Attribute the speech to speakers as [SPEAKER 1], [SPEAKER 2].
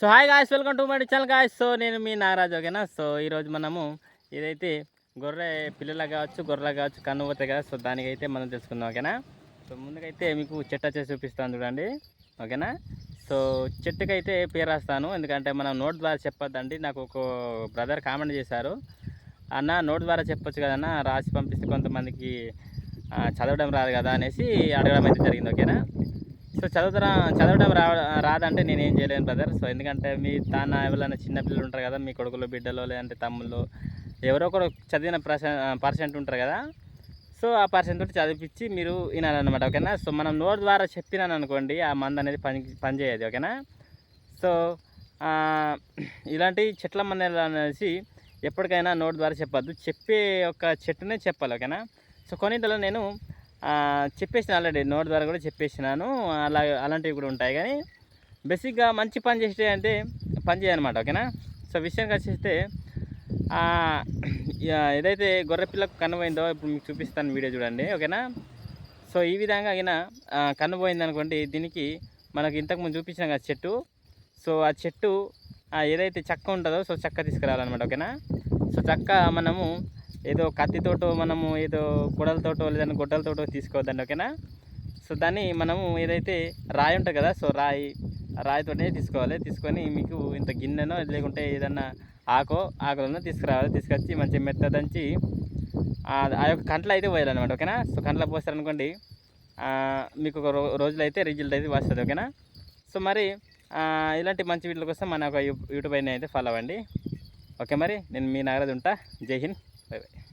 [SPEAKER 1] So hi guys welcome to my channel guys so నేను మీ నాగరాజ్ ఓకేనా? సో ఈరోజు మనము ఏదైతే గొర్రె పిల్లలకు కావచ్చు గొర్రెలకు కావచ్చు కన్ను పోతాయి కదా? సో దానికైతే మనం తెలుసుకుందాం ఓకేనా? సో ముందుకైతే మీకు చెట్టు చేసి చూపిస్తాను చూడండి ఓకేనా? సో చెట్టుకైతే పేరు రాస్తాను ఎందుకంటే మనం నోట్ ద్వారా చెప్పొద్దండి. నాకు ఒక బ్రదర్ కామెంట్ చేశారు. అన్న నోట్ ద్వారా చెప్పొచ్చు కదన్నా రాసి పంపిస్తే కొంతమందికి చదవడం రాదు కదా? అనేసి అడగడం అయితే జరిగింది ఓకేనా? సో చదువుతారా చదవడం రా రాదంటే నేను ఏం చేయలేను బ్రదర్ సో ఎందుకంటే మీ తాన ఎవరైనా చిన్నపిల్లలు ఉంటారు కదా మీ కొడుకులు బిడ్డలు లేదంటే తమ్ముళ్ళు ఎవరో ఒకరు చదివిన పర్సెంట్ పర్సెంట్ ఉంటారు కదా. సో ఆ పర్సెంట్ తోటి చదివించి మీరు వినాలన్నమాట ఓకేనా? సో మనం నోట్ ద్వారా చెప్పినాను అనుకోండి ఆ మందు అనేది పని పనిచేయదు ఓకేనా? సో ఇలాంటి చెట్ల మందు అనేసి ఎప్పటికైనా నోట్ ద్వారా చెప్పద్దు. చెప్పే ఒక చెట్టునే చెప్పాలి ఓకేనా? సో కొన్నింటిలో నేను చెప్పేసిన ఆల్రెడీ నోట్ ద్వారా కూడా చెప్పేసినాను. అలా అలాంటివి కూడా ఉంటాయి. కానీ బేసిక్గా మంచి పని చేస్తే అంటే పని చేయనమాట ఓకేనా? సో విషయానికి వచ్చేస్తే ఏదైతే గొర్రె పిల్లకు కన్ను ఇప్పుడు మీకు చూపిస్తాను వీడియో చూడండి ఓకేనా? సో ఈ విధంగా అయినా కన్నుపోయింది అనుకోండి దీనికి మనకి ఇంతకుముందు చూపించిన కదా చెట్టు. సో ఆ చెట్టు ఏదైతే చెక్క ఉంటుందో సో చెక్క తీసుకురావాలన్నమాట ఓకేనా? సో చెక్క మనము ఏదో కత్తితోటో మనము ఏదో కొడలతోటో లేదంటే గొడ్డలతోటో తీసుకోవద్దండి ఓకేనా? సో దాన్ని మనము ఏదైతే రాయి ఉంటుంది కదా సో రాయి రాయితోటే రాయితోనే తీసుకోవాలి. తీసుకొని మీకు ఇంత గిన్నెనో లేకుంటే ఏదన్నా ఆకో ఆకులను తీసుకురావాలి. తీసుకొచ్చి మంచి మెత్త దంచి ఆ యొక్క కంట్లో అయితే పోయాలన్నమాట ఓకేనా? సో కంట్లో పోస్తారనుకోండి మీకు ఒక రోజులు అయితే రిజల్ట్ అయితే వస్తుంది ఓకేనా? సో మరి ఇలాంటి మంచి వీడియోల కోసం మన ఒక యూ- యూట్యూబ్ అయినా అయితే ఫాలో అవ్వండి. ఓకే మరి నేను మీ నాగరాజు ఉంటా. జై హింద్. Bye bye.